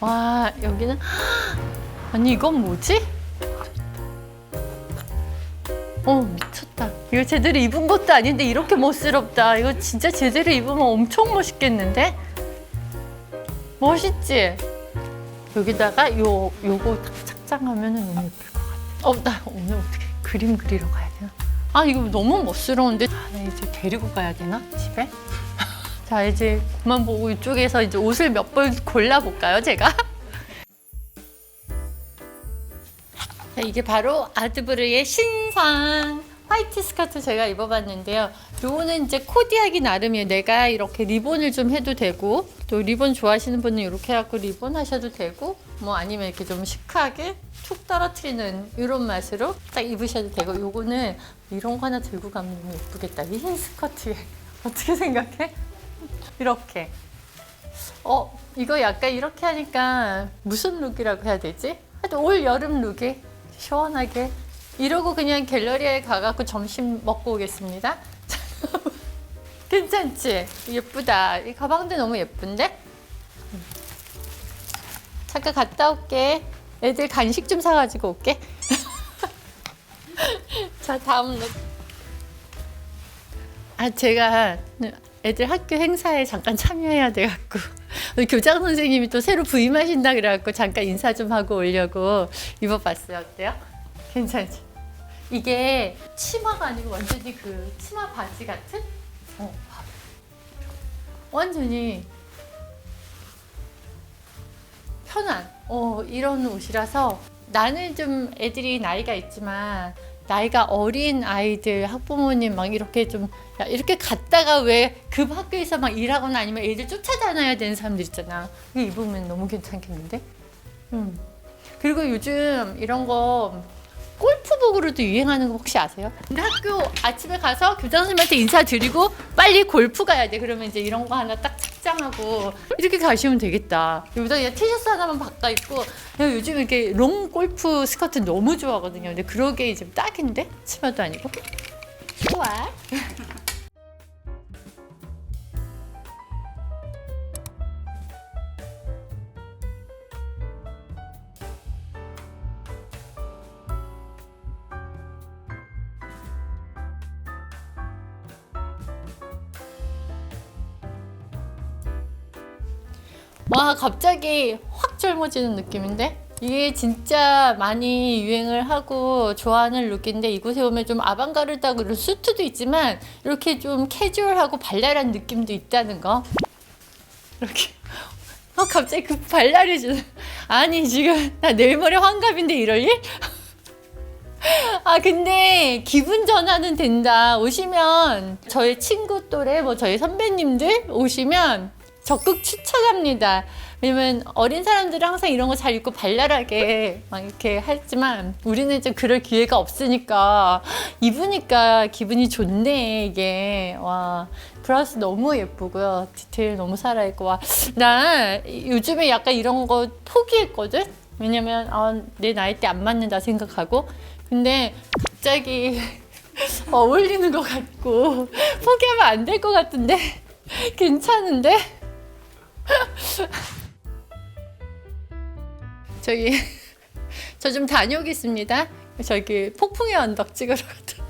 와 여기는 아니 이건 뭐지? 어 미쳤다. 이거 제대로 입은 것도 아닌데 이렇게 멋스럽다. 이거 진짜 제대로 입으면 엄청 멋있겠는데? 멋있지? 여기다가 요 요거 딱 착장하면 너무 예쁠 것 같아. 어나 오늘 어떻게 그림 그리러 가야 되나? 아 이거 너무 멋스러운데 아, 나 이제 데리고 가야 되나 집에? 자 이제 그만 보고 이쪽에서 이제 옷을 몇 벌 골라볼까요 제가? 자, 이게 바로 아드브르의 신상 화이트 스커트 제가 입어봤는데요. 요거는 이제 코디하기 나름이에요. 내가 이렇게 리본을 좀 해도 되고 또 리본 좋아하시는 분은 이렇게 해갖고 리본 하셔도 되고 뭐 아니면 이렇게 좀 시크하게 툭 떨어뜨리는 이런 맛으로 딱 입으셔도 되고 요거는 이런 거 하나 들고 가면 예쁘겠다. 이 흰 스커트에 어떻게 생각해? 이렇게 어 이거 약간 이렇게 하니까 무슨 룩이라고 해야 되지? 하여튼 올 여름 룩이 시원하게 이러고 그냥 갤러리에 가갖고 점심 먹고 오겠습니다. 괜찮지? 예쁘다. 이 가방도 너무 예쁜데? 잠깐 갔다 올게. 애들 간식 좀 사가지고 올게. 자 다음 룩. 아 제가 애들 학교 행사에 잠깐 참여해야 돼갖고 교장 선생님이 또 새로 부임하신다 그래갖고 잠깐 인사 좀 하고 오려고 입어봤어요. 어때요? 괜찮지? 이게 치마가 아니고 완전히 그 치마 바지 같은? 어. 완전히 편한 어, 이런 옷이라서 나는 좀 애들이 나이가 있지만 나이가 어린 아이들 학부모님 막 이렇게 좀 야, 이렇게 갔다가 왜 급 학교에서 막 일하거나 아니면 애들 쫓아다녀야 되는 사람들 있잖아. 이거 입으면 너무 괜찮겠는데? 음. 그리고 요즘 이런 거 골프복으로도 유행하는 거 혹시 아세요? 근데 학교 아침에 가서 교장 선생님한테 인사드리고 빨리 골프 가야 돼. 그러면 이제 이런 거 하나 딱 착장하고 이렇게 가시면 되겠다. 여기다 그냥 티셔츠 하나만 바꿔 입고 내가 요즘 이렇게 롱 골프 스커트 너무 좋아하거든요. 근데 그러게 이제 딱인데 치마도 아니고 좋아. 와 갑자기 확 젊어지는 느낌인데? 이게 진짜 많이 유행을 하고 좋아하는 룩인데 이곳에 오면 좀 아방가르다고 이런 수트도 있지만 이렇게 좀 캐주얼하고 발랄한 느낌도 있다는 거. 이렇게. 아 갑자기 그좀 아니 지금 나 내일 모레 환갑인데 이럴 일? 아 근데 기분 전환은 된다. 오시면 저희 친구 또래 뭐 저희 선배님들 오시면 적극 추천합니다. 왜냐면 어린 사람들은 항상 이런 거 잘 입고 발랄하게 막 이렇게 하지만 우리는 좀 그럴 기회가 없으니까 입으니까 기분이 좋네 이게. 와 브라우스 너무 예쁘고요. 디테일 너무 살아있고. 와나 요즘에 약간 이런 거 포기했거든? 왜냐면 아, 내 나이 때 안 맞는다 생각하고. 근데 갑자기 어울리는 것 같고 포기하면 안 될 것 같은데? 괜찮은데 저기 저 좀 다녀오겠습니다. 저기 폭풍의 언덕 찍으러 갔다.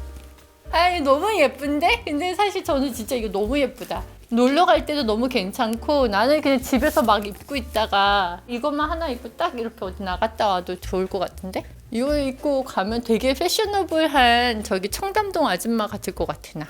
아니 너무 예쁜데? 근데 사실 저는 진짜 이거 너무 예쁘다. 놀러 갈 때도 너무 괜찮고 나는 그냥 집에서 막 입고 있다가 이것만 하나 입고 딱 이렇게 어디 나갔다 와도 좋을 것 같은데? 이거 입고 가면 되게 패셔너블한 저기 청담동 아줌마 같을 것 같아 나.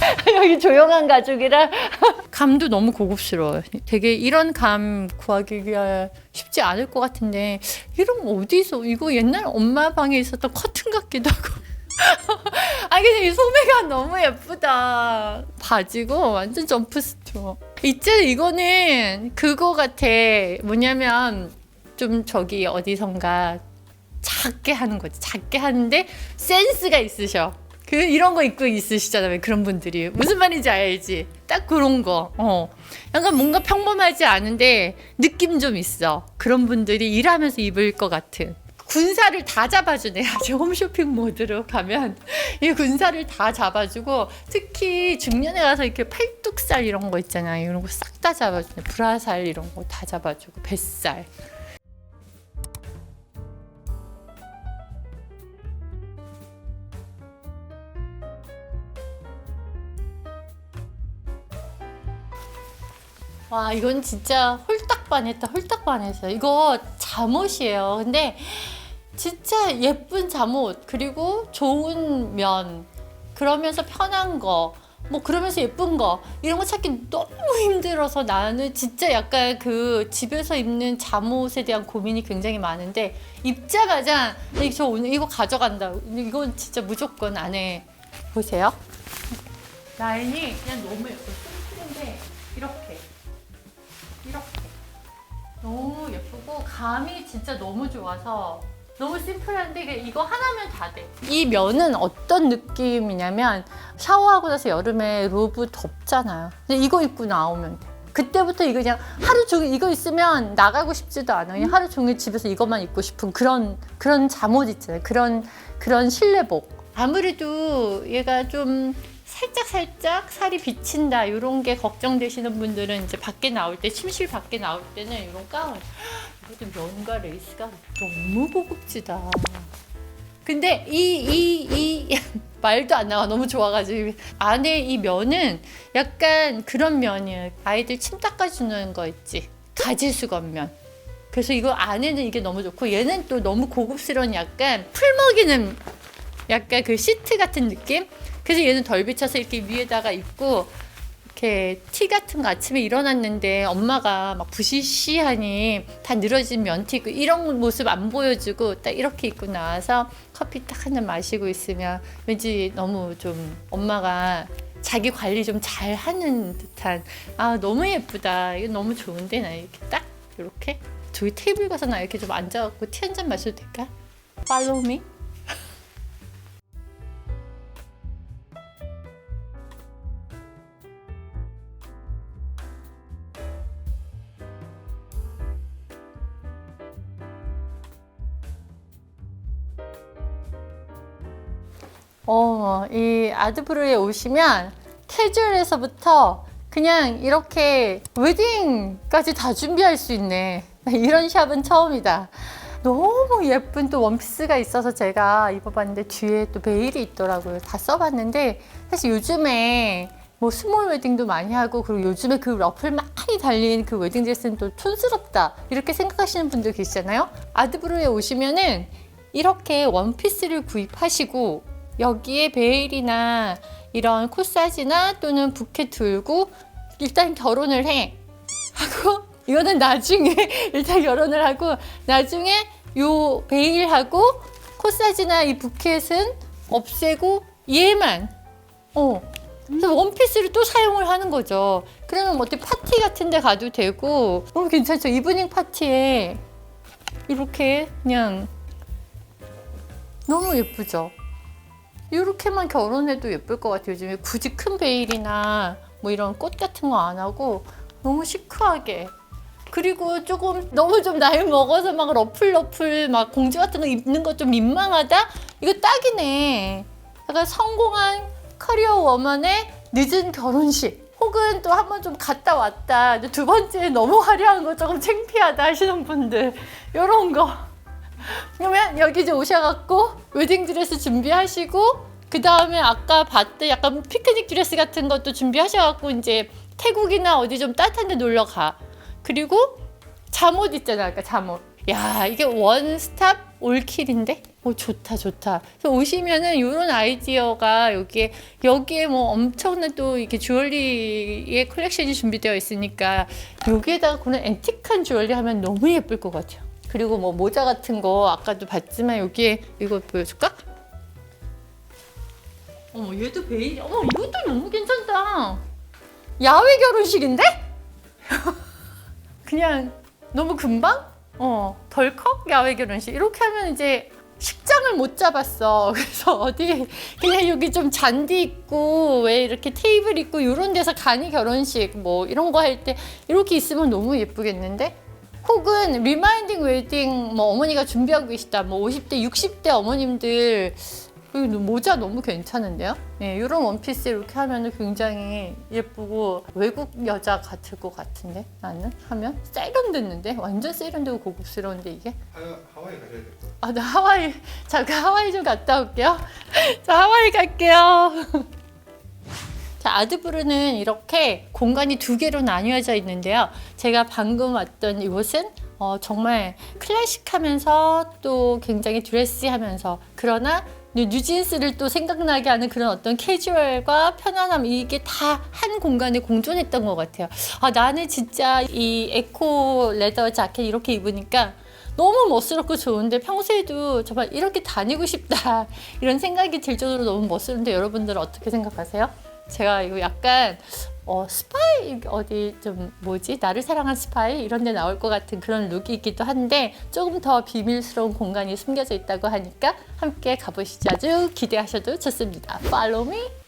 여기 조용한 가족이라 감도 너무 고급스러워요. 되게 이런 감 구하기가 쉽지 않을 것 같은데 이런 거 어디서 이거 옛날 엄마 방에 있었던 커튼 같기도 하고. 아 근데 이 소매가 너무 예쁘다. 바지고 완전 점프스트. 있지 이거는 그거 같아. 뭐냐면 좀 저기 어디선가 작게 하는 거지. 작게 하는데 센스가 있으셔. 그 이런 거 입고 있으시잖아요. 그런 분들이 무슨 말인지 알지? 딱 그런 거. 어. 약간 뭔가 평범하지 않은데 느낌 좀 있어. 그런 분들이 일하면서 입을 것 같은 군사를 다 잡아주네요. 제 홈쇼핑 모드로 가면 이 군사를 다 잡아주고 특히 중년에 가서 이렇게 팔뚝살 이런 거 있잖아요. 이런 거 싹 다 잡아주네. 불화살 이런 거 다 잡아주고 뱃살. 와 이건 진짜 홀딱 반했다 홀딱 반했어요. 이거 잠옷이에요. 근데 진짜 예쁜 잠옷 그리고 좋은 면 그러면서 편한 거 뭐 그러면서 예쁜 거 이런 거 찾기 너무 힘들어서 나는 진짜 약간 그 집에서 입는 잠옷에 대한 고민이 굉장히 많은데 입자마자. 네, 저 오늘 이거 가져간다. 이건 진짜 무조건 안에 보세요. 라인이 그냥 너무 이렇게 이렇게 너무 예쁘고 감이 진짜 너무 좋아서 너무 심플한데 이게 이거 하나면 다 돼. 이 면은 어떤 느낌이냐면 샤워하고 나서 여름에 로브 덥잖아요. 근데 이거 입고 나오면 돼. 그때부터 이거 그냥 하루 종일 이거 있으면 나가고 싶지도 않아. 그냥 하루 종일 집에서 이것만 입고 싶은 그런 그런 잠옷 있잖아요. 그런 그런 실내복. 아무래도 얘가 좀 살짝 살짝 살이 비친다 이런 게 걱정되시는 분들은 이제 밖에 나올 때 침실 밖에 나올 때는 이런 가운 이것도 면과 레이스가 너무 고급지다. 근데 이이 이 말도 안 나와 너무 좋아가지고 안에 이 면은 약간 그런 면이에요. 아이들 침 닦아주는 거 있지 가지 수건면. 그래서 이거 안에는 이게 너무 좋고 얘는 또 너무 고급스러운 약간 풀 먹이는 약간 그 시트 같은 느낌. 그래서 얘는 덜 비쳐서 이렇게 위에다가 입고 이렇게 티 같은 거 아침에 일어났는데 엄마가 막 부시시하니 다 늘어진 면티 입고 이런 모습 안 보여주고 딱 이렇게 입고 나와서 커피 딱 한 잔 마시고 있으면 왠지 너무 좀 엄마가 자기 관리 좀 잘 하는 듯한 아 너무 예쁘다 이거 너무 좋은데 나 이렇게 딱 이렇게 저기 테이블 가서 나 이렇게 좀 앉아갖고 티 한 잔 마셔도 될까? Follow me. 어, 이 아드브루에 오시면 캐주얼에서부터 그냥 이렇게 웨딩까지 다 준비할 수 있네. 이런 샵은 처음이다. 너무 예쁜 또 원피스가 있어서 제가 입어봤는데 뒤에 또 베일이 있더라고요. 다 써봤는데 사실 요즘에 뭐 스몰 웨딩도 많이 하고 그리고 요즘에 그 러플 많이 달린 그 웨딩 드레스는 또 촌스럽다 이렇게 생각하시는 분들 계시잖아요. 아드브루에 오시면은 이렇게 원피스를 구입하시고 여기에 베일이나 이런 코사지나 또는 부케 들고 일단 결혼을 해 하고 이거는 나중에 일단 결혼을 하고 나중에 요 베일하고 코사지나 이 부켓은 없애고 얘만 어 그래서 원피스를 또 사용을 하는 거죠. 그러면 뭐 어디 파티 같은 데 가도 되고 너무 괜찮죠. 이브닝 파티에 이렇게 그냥 너무 예쁘죠. 이렇게만 결혼해도 예쁠 것 같아요. 요즘에 굳이 큰 베일이나 뭐 이런 꽃 같은 거 안 하고 너무 시크하게. 그리고 조금 너무 좀 나이 먹어서 막 러플 러플 막 공주 같은 거 입는 거 좀 민망하다? 이거 딱이네. 약간 성공한 커리어 워먼의 늦은 결혼식. 혹은 또 한번 좀 갔다 왔다. 두 번째 너무 화려한 거 조금 창피하다 하시는 분들. 요런 거. 그러면 여기 이제 오셔갖고 웨딩 드레스 준비하시고 그 다음에 아까 봤던 약간 피크닉 드레스 같은 것도 준비하셔갖고 이제 태국이나 어디 좀 따뜻한 데 놀러 가. 그리고 잠옷 있잖아, 아까 잠옷. 야, 이게 원스탑 올킬인데? 오, 좋다, 좋다. 그래서 오시면은 이런 아이디어가 여기에, 여기에 뭐 엄청난 또 이렇게 주얼리의 컬렉션이 준비되어 있으니까 여기에다가 그런 앤틱한 주얼리 하면 너무 예쁠 것 같아요. 그리고 뭐 모자 같은 거 아까도 봤지만 여기에 이거 보여줄까? 어머 얘도 베일 어머 이것도 너무 괜찮다 야외 결혼식인데? 그냥 너무 금방? 어 덜컥 야외 결혼식 이렇게 하면 이제 식장을 못 잡았어 그래서 어디 그냥 여기 좀 잔디 있고 왜 이렇게 테이블 있고 이런 데서 간이 결혼식 뭐 이런 거 할 때 이렇게 있으면 너무 예쁘겠는데? 혹은 리마인딩 웨딩 뭐 어머니가 준비하고 계시다. 뭐 50대, 60대 어머님들 이 모자 너무 괜찮은데요? 네, 이런 원피스 이렇게 하면 굉장히 예쁘고 외국 여자 같을 것 같은데 나는 하면 세련됐는데 완전 세련되고 고급스러운데 이게 하, 하와이 가셔야 될 것 같아요. 아나 하와이 잠깐 하와이 좀 갔다 올게요. 자 하와이 갈게요. 자 아드브르는 이렇게 공간이 두 개로 나뉘어져 있는데요. 제가 방금 왔던 이곳은 어, 정말 클래식하면서 또 굉장히 드레시하면서 그러나 뉴진스를 또 생각나게 하는 그런 어떤 캐주얼과 편안함 이게 다 한 공간에 공존했던 것 같아요. 아 나는 진짜 이 에코 레더 자켓 이렇게 입으니까 너무 멋스럽고 좋은데 평소에도 정말 이렇게 다니고 싶다 이런 생각이 들 정도로 너무 멋스러운데 여러분들은 어떻게 생각하세요? 제가 이거 약간 어, 스파이 어디 좀 뭐지? 나를 사랑한 스파이? 이런 데 나올 것 같은 그런 룩이기도 한데 조금 더 비밀스러운 공간이 숨겨져 있다고 하니까 함께 가보시죠 아주 기대하셔도 좋습니다. Follow me